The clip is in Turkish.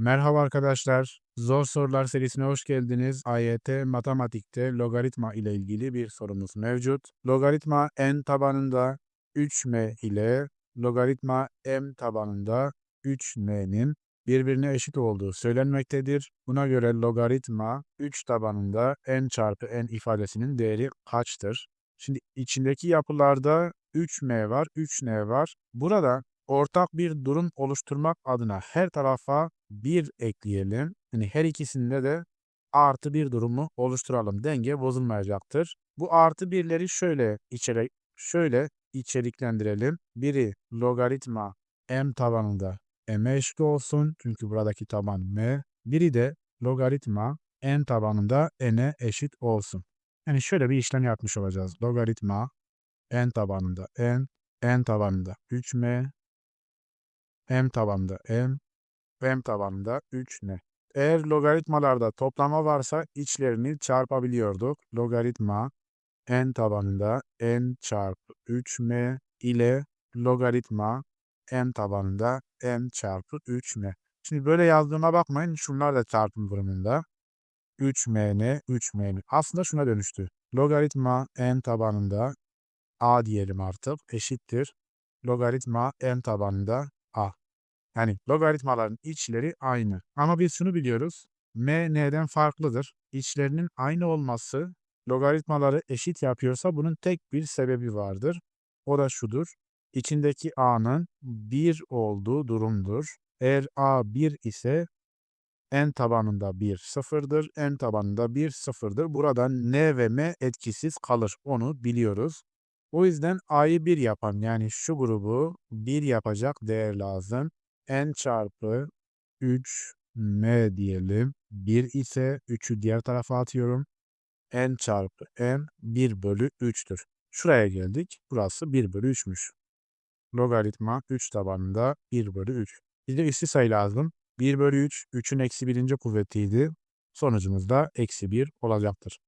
Merhaba arkadaşlar. Zor sorular serisine hoş geldiniz. AYT matematikte logaritma ile ilgili bir sorumuz mevcut. Logaritma n tabanında 3m ile logaritma m tabanında 3n'nin birbirine eşit olduğu söylenmektedir. Buna göre logaritma 3 tabanında n çarpı n ifadesinin değeri kaçtır? Şimdi içindeki yapılarda 3m var, 3n var. Burada ortak bir durum oluşturmak adına her tarafa 1 ekleyelim. Yani her ikisinde de artı bir durumu oluşturalım. Denge bozulmayacaktır. Bu artı birleri şöyle içeri şöyle içeriklendirelim. Biri logaritma m tabanında m'e eşit olsun. Çünkü buradaki taban m. Biri de logaritma n tabanında n'e eşit olsun. Yani şöyle bir işlem yapmış olacağız. Logaritma n tabanında n, n tabanında 3m, m tabanında m, m tabanında 3n. Eğer logaritmalarda toplama varsa içlerini çarpabiliyorduk. Logaritma n tabanında n çarpı 3m ile logaritma n tabanında n çarpı 3m. Şimdi böyle yazdığıma bakmayın. Şunlar da çarpım durumunda. 3mn, 3mn. Aslında şuna dönüştü. Logaritma n tabanında a diyelim artık eşittir. Logaritma n tabanında a. Yani logaritmaların içleri aynı. Ama biz şunu biliyoruz. m n'den farklıdır. İçlerinin aynı olması logaritmaları eşit yapıyorsa bunun tek bir sebebi vardır. O da şudur. İçindeki a'nın 1 olduğu durumdur. Eğer a 1 ise n tabanında 1 sıfırdır, n tabanında 1 sıfırdır. Buradan n ve m etkisiz kalır. Onu biliyoruz. O yüzden a'yı 1 yapan yani şu grubu 1 yapacak değer lazım. N çarpı 3 m diyelim. 1 ise 3'ü diğer tarafa atıyorum. n çarpı m 1 bölü 3'tür. Şuraya geldik. Burası 1 bölü 3'müş. Logaritma 3 tabanında 1 bölü 3. Bize üstü sayı lazım. 1 bölü 3, 3'ün eksi birinci kuvvetiydi. Sonucumuz da eksi 1 olacaktır.